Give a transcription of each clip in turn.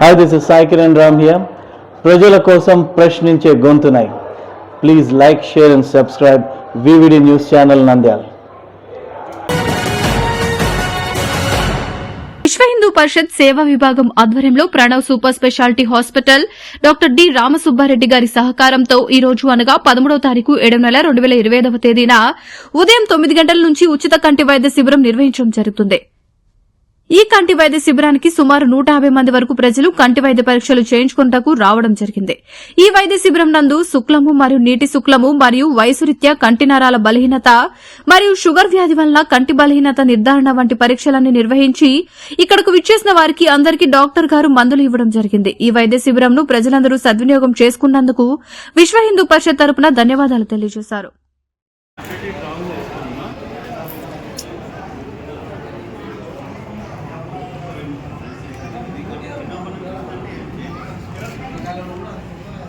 Hi this is Sai Kiran Ram here ప్రజల కోసం ప్రశ్నించే గొంతునై. Please like share and subscribe VVD news channel Nandyal Vishwa Hindu Parishad సేవా విభాగం ఆధ్వర్యంలో Pranav super speciality hospital doctor D Ramasubbareddy గారి సహకారంతో ఈ రోజు అనగా పదమూడవ తారీఖు ఏడవ నెల రెండు వేల ఇరవై ఐదవ తేదీన ఉదయం తొమ్మిది గంటల నుంచి ఉచిత కంటి వైద్య శిబిరం నిర్వహించడం జరుగుతుంది. ఈ కంటి వైద్య శిబిరానికి సుమారు నూట యాభై మంది వరకు ప్రజలు కంటి వైద్య పరీక్షలు చేయించుకుంటకు రావడం జరిగింది. ఈ వైద్య శిబిరం నందు శుక్లము మరియు నీటి శుక్లము మరియు వయసురీత్యా కంటి నరాల బలహీనత మరియు షుగర్ వ్యాధి వలన కంటి బలహీనత నిర్ధారణ వంటి పరీక్షలన్నీ నిర్వహించి ఇక్కడకు విచ్చేసిన వారికి అందరికీ డాక్టర్ గారు మందులు ఇవ్వడం జరిగింది. ఈ వైద్య శిబిరంను ప్రజలందరూ సద్వినియోగం చేసుకున్నందుకు విశ్వ హిందూ పరిషత్ తరపున ధన్యవాదాలు తెలియజేశారు.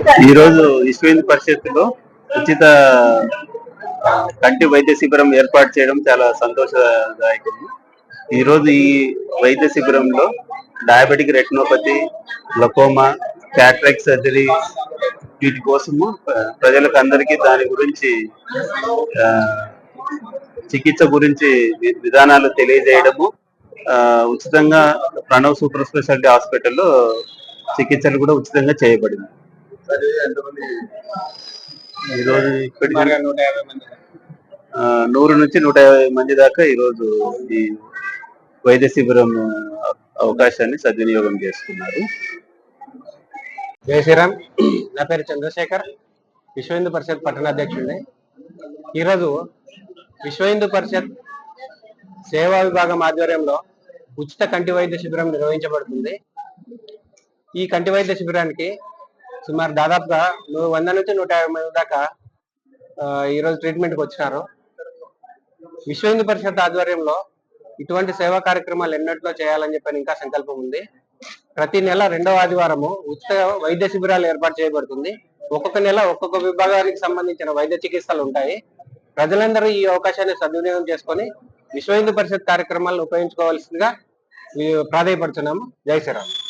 ఈరోజు రోజు హిందూ పరిషత్తులో ఉచిత కంటి వైద్య శిబిరం ఏర్పాటు చేయడం చాలా సంతోషదాయకం. ఈ రోజు ఈ వైద్య శిబిరంలో diabetic retinopathy glaucoma cataract surgery వీటి కోసము ప్రజలకు అందరికీ దాని గురించి చికిత్స గురించి విధానాలు తెలియజేయడము ఉచితంగా ప్రణవ్ సూపర్ స్పెషాలిటీ హాస్పిటల్లో చికిత్సలు కూడా ఉచితంగా చేయబడింది. ఈ రోజు ఇప్పటికి ఆ, నూరు నుంచి నూట యాభై మంది దాకా ఈ రోజు ఈ వైద్య శిబిరం అవకాశాన్ని సద్వినియోగం చేసుకున్నారు. జై శ్రీరామ్. నా పేరు చంద్రశేఖర్. విశ్వ హిందూ పరిషత్ పట్టణ అధ్యక్షుడిని. ఈరోజు విశ్వ హిందూ పరిషత్ సేవా విభాగం ఆధ్వర్యంలో ఉచిత కంటి వైద్య శిబిరం నిర్వహించబడుతుంది. ఈ కంటి వైద్య శిబిరానికి సుమారు దాదాపుగా ను- వంద నుంచి నూట యాభై మంది దాకా ఈరోజు ట్రీట్మెంట్కి వచ్చినారు. విశ్వ హిందూ పరిషత్ ఆధ్వర్యంలో ఇటువంటి సేవా కార్యక్రమాలు ఎన్నట్లో చేయాలని చెప్పని ఇంకా సంకల్పం ఉంది. ప్రతి నెల రెండవ ఆదివారము ఉచిత వైద్య శిబిరాలు ఏర్పాటు చేయబడుతుంది. ఒక్కొక్క నెల ఒక్కొక్క విభాగానికి సంబంధించిన వైద్య చికిత్సలు ఉంటాయి. ప్రజలందరూ ఈ అవకాశాన్ని సద్వినియోగం చేసుకొని విశ్వ హిందూ పరిషత్ కార్యక్రమాలను ఉపయోగించుకోవాల్సిందిగా ప్రాధాయపడుతున్నాము జై శ్రీరామ్.